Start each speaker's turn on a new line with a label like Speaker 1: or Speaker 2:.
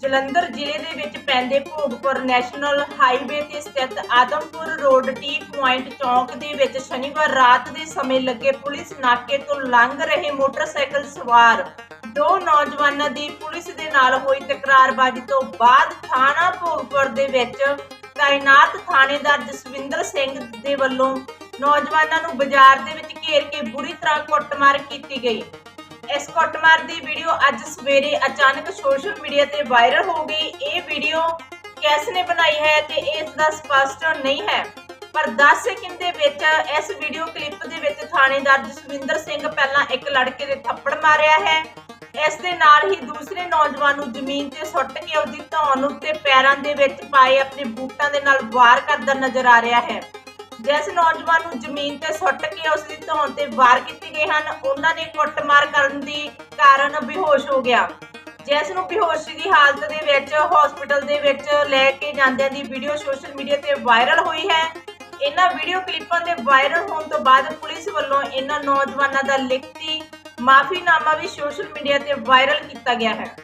Speaker 1: ਜਲੰਧਰ ਜ਼ਿਲ੍ਹੇ ਦੇ ਵਿੱਚ ਪੈਂਦੇ ਭੋਗਪੁਰ ਨੈਸ਼ਨਲ ਹਾਈਵੇ ਤੇ ਸਥਿਤ ਆਦਮਪੁਰ ਰੋਡ ਟੀ ਪੁਆਇੰਟ ਚੌਂਕ ਦੇ ਵਿੱਚ ਸ਼ਨੀਵਾਰ ਰਾਤ ਦੇ ਸਮੇਂ ਲੱਗੇ ਪੁਲਿਸ ਨਾਕੇ ਤੋਂ ਲੰਘ ਰਹੇ ਮੋਟਰਸਾਈਕਲ ਸਵਾਰ ਦੋ ਨੌਜਵਾਨਾਂ ਦੀ ਪੁਲਿਸ ਦੇ ਨਾਲ ਹੋਈ ਤਕਰਾਰਬਾਜ਼ੀ ਤੋਂ ਬਾਅਦ ਥਾਣਾ ਭੋਗਪੁਰ ਦੇ ਵਿੱਚ ਤਾਇਨਾਤ ਥਾਣੇਦਾਰ ਜਸਵਿੰਦਰ ਸਿੰਘ ਦੇ ਵੱਲੋਂ ਨੌਜਵਾਨਾਂ ਨੂੰ ਬਾਜ਼ਾਰ ਦੇ ਵਿੱਚ ਘੇਰ ਕੇ ਬੁਰੀ ਤਰ੍ਹਾਂ ਕੁੱਟਮਾਰ ਕੀਤੀ ਗਈ। ਇਸ ਕੁੱਟਮਾਰ ਦੀ ਵੀਡੀਓ ਅੱਜ ਸਵੇਰੇ ਅਚਾਨਕ ਸੋਸ਼ਲ ਮੀਡੀਆ ਤੇ ਵਾਇਰਲ ਹੋ ਗਈ। ਇਹ ਵੀਡੀਓ ਕਿਸ ਨੇ ਬਣਾਈ ਹੈ ਤੇ ਇਸ ਦਾ ਸਪਸ਼ਟ ਨਹੀਂ ਹੈ। ਪਰ 10 ਸੈਕਿੰਡ ਦੇ ਵਿੱਚ ਇਸ ਵੀਡੀਓ ਕਲਿੱਪ ਦੇ ਵਿੱਚ ਥਾਣੇਦਾਰ ਜਸਵਿੰਦਰ ਸਿੰਘ ਪਹਿਲਾਂ ਇੱਕ ਲੜਕੇ ਦੇ ਥੱਪੜ ਮਾਰਿਆ ਹੈ। ਇਸ ਦੇ ਨਾਲ ਹੀ ਦੂਸਰੇ ਨੌਜਵਾਨ ਨੂੰ ਜ਼ਮੀਨ ਤੇ ਸੁੱਟ ਕੇ ਉਹਦੀ ਧੌਣ ਉੱਤੇ ਪੈਰਾਂ ਦੇ ਵਿੱਚ ਪਾਏ ਆਪਣੇ ਬੂਟਾਂ ਦੇ ਨਾਲ ਵਾਰ ਕਰਦਾ ਨਜ਼ਰ ਆ ਰਿਹਾ ਹੈ। ਜਿਸ ਨੌਜਵਾਨ ਨੂੰ ਜ਼ਮੀਨ ਤੇ ਸੁੱਟ ਕੇ ਉਸ ਦੀ ਧੌਣ ਤੇ ਵਾਰ ਕੀਤੇ ਗਏ ਹਨ, ਉਹਨਾਂ ਨੇ ਕੁੱਟਮਾਰ ਕਰਨ ਦੀ ਕਾਰਨ ਬੇਹੋਸ਼ ਹੋ ਗਿਆ। ਜਿਸ ਨੂੰ ਬੇਹੋਸ਼ੀ ਦੀ ਹਾਲਤ ਦੇ ਵਿੱਚ ਹਸਪੀਟਲ ਦੇ ਵਿੱਚ ਲੈ ਕੇ ਜਾਂਦਿਆਂ ਦੀ ਵੀਡੀਓ ਸੋਸ਼ਲ ਮੀਡੀਆ ਤੇ ਵਾਇਰਲ ਹੋਈ ਹੈ। ਇਹਨਾਂ ਵੀਡੀਓ ਕਲਿੱਪਾਂ ਦੇ ਵਾਇਰਲ ਹੋਣ ਤੋਂ ਬਾਅਦ ਪੁਲਿਸ ਵੱਲੋਂ ਇਹਨਾਂ ਨੌਜਵਾਨਾਂ ਦਾ ਲਿਖਤੀ ਮਾਫੀਨਾਮਾ ਵੀ ਸੋਸ਼ਲ ਮੀਡੀਆ ਤੇ ਵਾਇਰਲ ਕੀਤਾ ਗਿਆ ਹੈ।